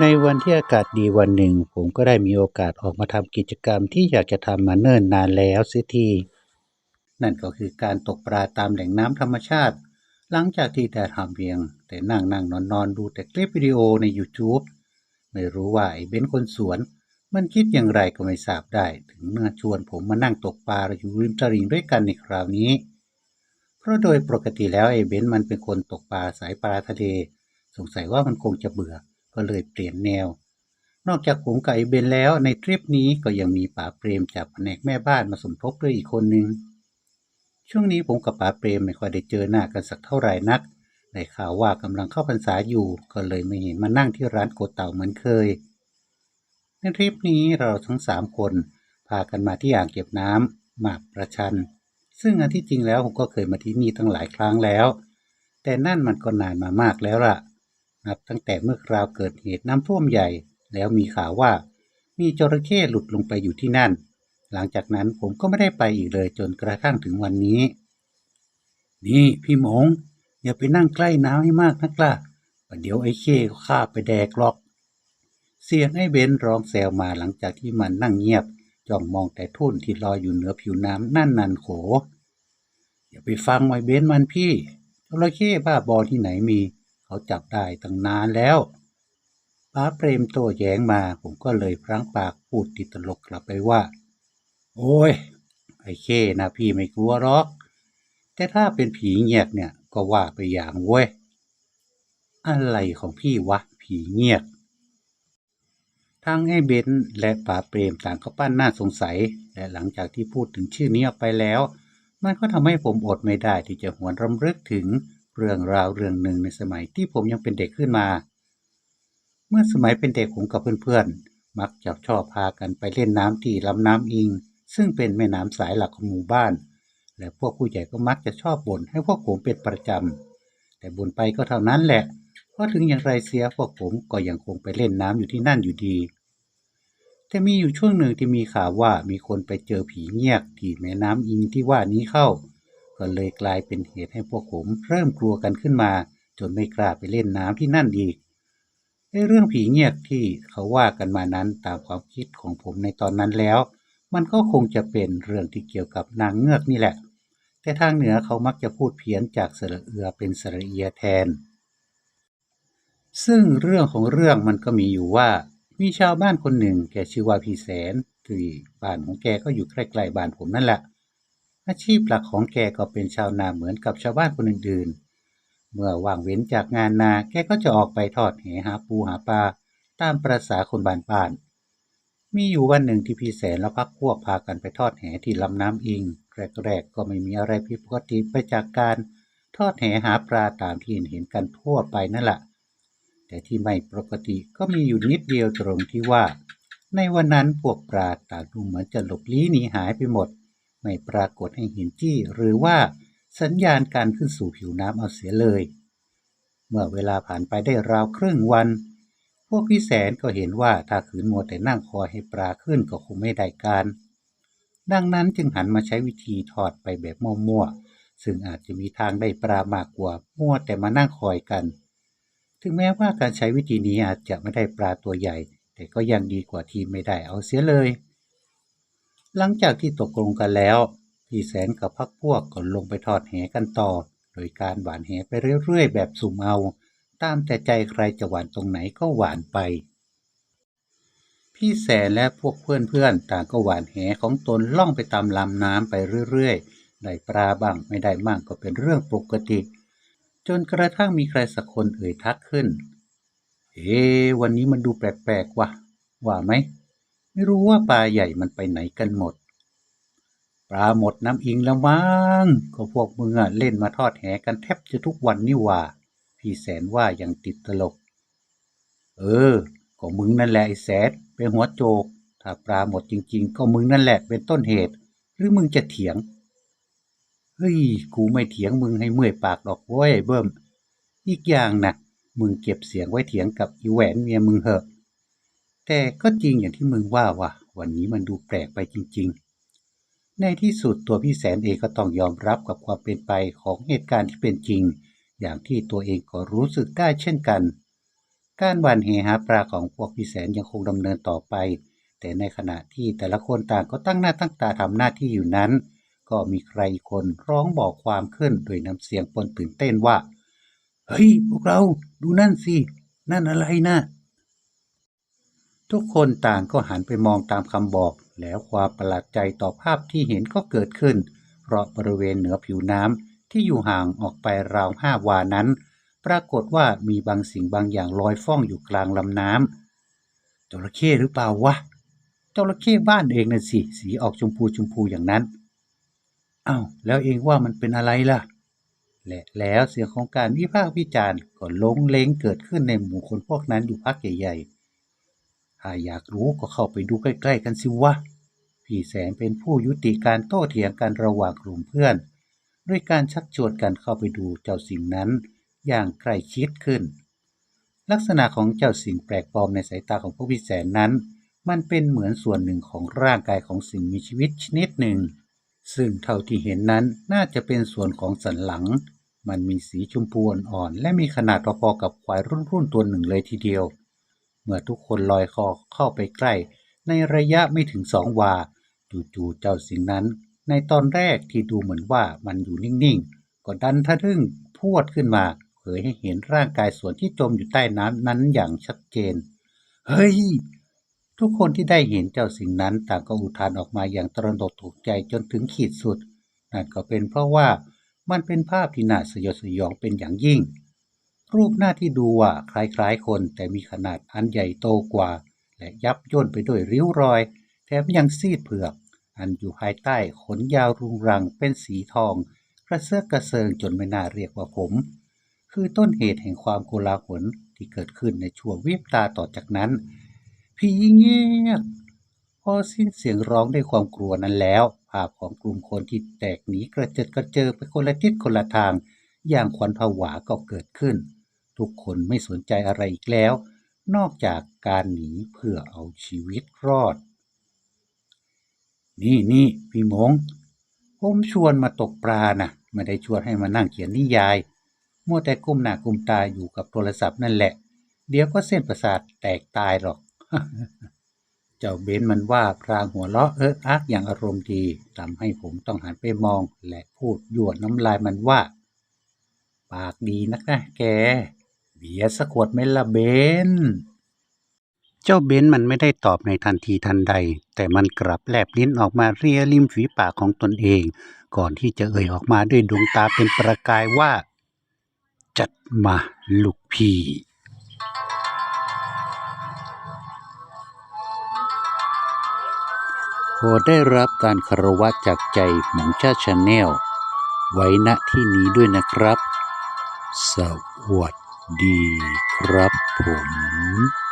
ในวันที่อากาศดีวันหนึ่ง ผมก็ได้มีโอกาสออกมาทำกิจกรรมที่อยากจะทำมาเนิ่นนานแล้วเสียทีนั่นก็คือการตกปลาตามแหล่งน้ำธรรมชาติ หลังจากที่แดดหามเวียง แต่นั่งนั่งนอนนอนดูแต่คลิปวิดีโอใน YouTube ไม่รู้ว่าไอ้เบ้นคนสวน มันคิดอย่างไรก็ไม่ทราบได้ ถึงเมื่อชวนผมมานั่งตกปลาอยู่ริมตลิ่งด้วยกันในคราวนี้ เพราะโดยปกติแล้วไอ้เบ้นมันเป็นคนตกปลาสายปลาทะเล สงสัยว่ามันคงจะเบื่อ ก็เลยเปลี่ยนแนว นอกจากผมกับไอเบนแล้วในทริปนี้ก็ยังมีป๋าเปรมจากแผนกแม่บ้านมาสมทบด้วยอีกคนหนึ่งช่วงนี้ผมกับป๋าเปรมไม่ค่อยได้เจอหน้ากันสักเท่าไหร่นักได้ข่าวว่ากำลังเข้าพรรษาอยู่ ก็เลยไม่เห็นมานั่งที่ร้านโกเต่าเหมือนเคย ในทริปนี้เราทั้งสามคนพากันมาที่อ่างเก็บน้ำหมากประชัน ซึ่งอันที่จริงแล้วผมก็เคยมาที่นี่ตั้งหลายครั้งแล้ว แต่นั่นมันก็นานมามากแล้วล่ะ นับตั้งแต่เมื่อคราวเกิดเหตุน้ำท่วมใหญ่ แล้วมีข่าวว่า มีจระเข้หลุดลงไปอยู่ที่นั่น หลังจากนั้นผมก็ไม่ได้ไปอีกเลยจนกระทั่งถึงวันนี้ นี่พี่หมง อย่าไปนั่งใกล้น้ำให้มากนักล่ะประเดี๋ยวไอ้เข้ก็ฆ่าไปแดกหรอก เสียงไอ้เบนร้องแซวมาหลังจากที่มันนั่งเงียบจ้องมองแต่ทุ่นที่ลอยอยู่เหนือผิวน้ำนั่นนันโข อย่าไปฟังไอ้เบนมันพี่จระเข้บ้าบอที่ไหนมี เขาจับได้ตั้งนานแล้วป้าเปรมโต้แย้งมาผมก็เลยพลั้งปากพูดติดตลกกลับไปว่า โอ้ย ไอ้เข้นะพี่ไม่กลัวหรอก แต่ถ้าเป็นผีเงียกเนี่ยก็ว่าไปอย่างเว้ย อะไรของพี่วะ ผีเงียกทั้งไอ้เบนและป๋าเปรมต่างก็ปั้นหน้าสงสัย และหลังจากที่พูดถึงชื่อนี้ออกไปแล้ว มันก็ทำให้ผมอดไม่ได้ที่จะหวนรำลึกถึง เรื่องราวเรื่องหนึ่งในสมัยที่ผมยังเป็นเด็กขึ้นมา เมื่อสมัยเป็นเด็กผมกับเพื่อนๆ มักจะชอบพากันไปเล่นน้ำที่ลำน้ำอิง ซึ่งเป็นแม่น้ำสายหลักของหมู่บ้าน และพวกผู้ใหญ่ก็มักจะชอบบ่นให้พวกผมเป็นประจำแต่บ่นไปก็เท่านั้นแหละ เพราะถึงอย่างไรเสียพวกผมก็ยังคงไปเล่นน้ำอยู่ที่นั่นอยู่ดีแต่มีอยู่ช่วงหนึ่งที่มีข่าวว่ามีคนไปเจอผีเงียกที่แม่น้ำอิงที่ว่านี้เข้า ก็เลยกลายเป็นเหตุให้พวกผมเริ่มกลัวกันขึ้นมา จนไม่กล้าไปเล่นน้ำที่นั่นอีกเรื่องผีเงียกที่เขาว่ากันมานั้นตามความคิดของผมในตอนนั้นแล้ว มันก็คงจะเป็นเรื่องที่เกี่ยวกับนางเงือกนี่แหละ แต่ทางเหนือเขามักจะพูดเพี้ยนจากสระเอือเป็นสระเอียแทน ซึ่งเรื่องของเรื่องมันก็มีอยู่ว่า มีชาวบ้านคนหนึ่งแกชื่อว่าพี่แสนที่บ้านของแกก็อยู่ใกล้ๆบ้านผมนั่นแหละ อาชีพหลักของแกก็เป็นชาวนาเหมือนกับชาวบ้านคนอื่นๆ เมื่อว่างเว้นจากงานนาแกก็จะออกไปทอดแหหาปูหาปลาตามประษาคนบ้านบ้าน มีอยู่วันหนึ่งที่พี่แสนและพักพวกพากันไปทอดแหที่ลำน้ำอิงแรกๆก็ไม่มีอะไรผิดปกติไปจากการทอดแหหาปลาตามที่เห็นกันทั่วไปนั่นแหละแต่ที่ไม่ปกติก็มีอยู่นิดเดียวตรงที่ว่า ในวันนั้นพวกปลาต่างดูเหมือนจะหลบลี้หนีหายไปหมด ไม่ปรากฏให้เห็นจี้หรือว่าสัญญาณการขึ้นสู่ผิวน้ำเอาเสียเลย เมื่อเวลาผ่านไปได้ราวครึ่งวัน พวกพี่แสนก็เห็นว่าถ้าขืนมัวแต่นั่งคอยให้ปลาขึ้นก็คงไม่ได้การ ดังนั้นจึงหันมาใช้วิธีทอดไปแบบมั่วๆ ซึ่งอาจจะมีทางได้ปลามากกว่ามั่วแต่มานั่งคอยกัน ถึงแม้ว่าการใช้วิธีนี้อาจจะไม่ได้ปลาตัวใหญ่ แต่ก็ยังดีกว่าที่ไม่ได้เอาเสียเลย หลังจากที่ตกลงกันแล้ว พี่แสนกับพักพวกก็ลงไปทอดแหกันต่อ โดยการหวานแหไปเรื่อยๆ แบบสุ่มเอา ตามแต่ใจใครจะหวานตรงไหนก็หวานไป พี่แสนและพวกเพื่อนๆต่างก็หวานแหของตนล่องไปตามลำน้ำไปเรื่อยๆ ได้ปลาบ้างไม่ได้บ้างก็เป็นเรื่องปกติ จนกระทั่งมีใครสักคนเอ่ยทักขึ้น เอ๊วันนี้มันดูแปลกๆว่ะ ว่าไหม ไม่รู้ว่าปลาใหญ่มันไปไหนกันหมด ปลาหมดน้ำอิงแล้วมั้งก็พวกมึงอะเล่นมาทอดแหกันแทบจะทุกวันนี่ว่า พี่แสนว่าอย่างติดตลก เออ ก็มึงนั่นแหละไอ้แสนเป็นหัวโจก ถ้าปลาหมดจริง ๆ ก็มึงนั่นแหละเป็นต้นเหตุ หรือมึงจะเถียง เฮ้ย กูไม่เถียงมึงให้เมื่อยปากดอกเว้ยเบิ่ม อีกอย่างนะมึงเก็บเสียงไว้เถียงกับอีแหวนเมียมึงเหอะ แต่ก็จริงอย่างที่มึงว่าว่ะวันนี้มันดูแปลกไปจริง ๆ ในที่สุดตัวพี่แสนเองก็ต้องยอมรับกับความเป็นไปของเหตุการณ์ที่เป็นจริง อย่างที่ตัวเองก็รู้สึกได้เช่นกัน การหว่านแหหาปลาของพวกพี่แสนยังคงดำเนินต่อไป แต่ในขณะที่แต่ละคนต่างก็ตั้งหน้าตั้งตาทำหน้าที่อยู่นั้น ก็มีใครคนร้องบอกความขึ้นโดยน้ำเสียงปนตื่นเต้นว่า เฮ้ยพวกเราดูนั่นสิ นั่นอะไรน่ะ ทุกคนต่างก็หันไปมองตามคำบอก แล้วความประหลาดใจต่อภาพที่เห็นก็เกิดขึ้น เพราะบริเวณเหนือผิวน้ำที่อยู่ห่างออกไปราวห้าวานั้น ปรากฏว่ามีบางสิ่งบางอย่างลอยฟ้องอยู่กลางลำน้ำจระเข้หรือเปล่าวะจระเข้บ้านเองน่ะสิ สีออกชมพูชมพูอย่างนั้นอ้าวแล้วเองว่ามันเป็นอะไรล่ะ และแล้วเสียงของการวิพากษ์วิจารณ์ก็ลงเลงเกิดขึ้นในหมู่คนพวกนั้นอยู่พักใหญ่ๆ ถ้าอยากรู้ก็เข้าไปดูใกล้ๆกันสิวะ พี่แสนเป็นผู้ยุติการโต้เถียงกันระหว่างกลุ่มเพื่อน ด้วยการชักชวนกันเข้าไปดูเจ้าสิ่งนั้น อย่างใกล้ชิดขึ้น ลักษณะของเจ้าสิ่งแปลกปลอมในสายตาของพวกพี่แสนนั้น มันเป็นเหมือนส่วนหนึ่งของร่างกายของสิ่งมีชีวิตชนิดหนึ่ง ซึ่งเท่าที่เห็นนั้นน่าจะเป็นส่วนของสันหลัง มันมีสีชมพูอ่อนๆและมีขนาดพอๆกับควายรุ่นๆตัวหนึ่งเลยทีเดียว เมื่อทุกคนลอยคอเข้าไปใกล้ ในระยะไม่ถึงสองวา จู่ๆเจ้าสิ่งนั้น ในตอนแรกที่ดูเหมือนว่ามันอยู่นิ่งๆ ก็ดันทะลึ่งพวดขึ้นมาเผยให้เห็นร่างกายส่วนที่จมอยู่ใต้น้ำนั้นอย่างชัดเจน เฮ้ย ทุกคนที่ได้เห็นเจ้าสิ่งนั้นต่างก็อุทานออกมาอย่างตระหนกตกใจจนถึงขีดสุด นั่นก็เป็นเพราะว่ามันเป็นภาพที่น่าสยดสยองเป็นอย่างยิ่ง รูปหน้าที่ดูว่าคล้ายๆคน แต่มีขนาดอันใหญ่โตกว่า และยับย่นไปด้วยริ้วรอย แถมยังซีดเผือก อันอยู่ภายใต้ขนยาวรุงรังเป็นสีทอง กระเซาะกระเซิงจนไม่น่าเรียกว่าผม คือต้นเหตุแห่งความโกลาหลที่เกิดขึ้นในช่วงวิบตาต่อจากนั้นผีเงียบพอสิ้นเสียงร้องด้วยความกลัวนั้นแล้ว ภาพของกลุ่มคนที่แตกหนีกระเจิดกระเจิงไปคนละทิศคนละทาง อย่างขวัญผวาก็เกิดขึ้น ทุกคนไม่สนใจอะไรอีกแล้ว นอกจากการหนีเพื่อเอาชีวิตรอด นี่นี่พี่มงผมชวนมาตกปลานะไม่ได้ชวนให้มานั่งเขียนนิยายมัวแต่ก้มหน้าก้มตาอยู่กับโทรศัพท์นั่นแหละ เดี๋ยวก็เส้นประสาทแตกตายหรอก เจ้าเบนมันว่าพรางหัวเราะเอิกอักอย่างอารมณ์ดีทำให้ผมต้องหันไปมอง และพูดหยวนน้ำลายมันว่า ปากดีนักนะแก เบียร์สักขวดไหมล่ะเบน เจ้าเบนมันไม่ได้ตอบในทันทีทันใด แต่มันกลับแลบลิ้นออกมาเรียริมฝีปากของตนเอง ก่อนที่จะเอ่ยออกมาด้วยดวงตาเป็นประกายว่า จัดมาลูกพี่ขอได้รับการคารวะจากใจหมองชาชาแนลไว้ณที่นี้ด้วยนะครับ สวัสดี ดีครับผม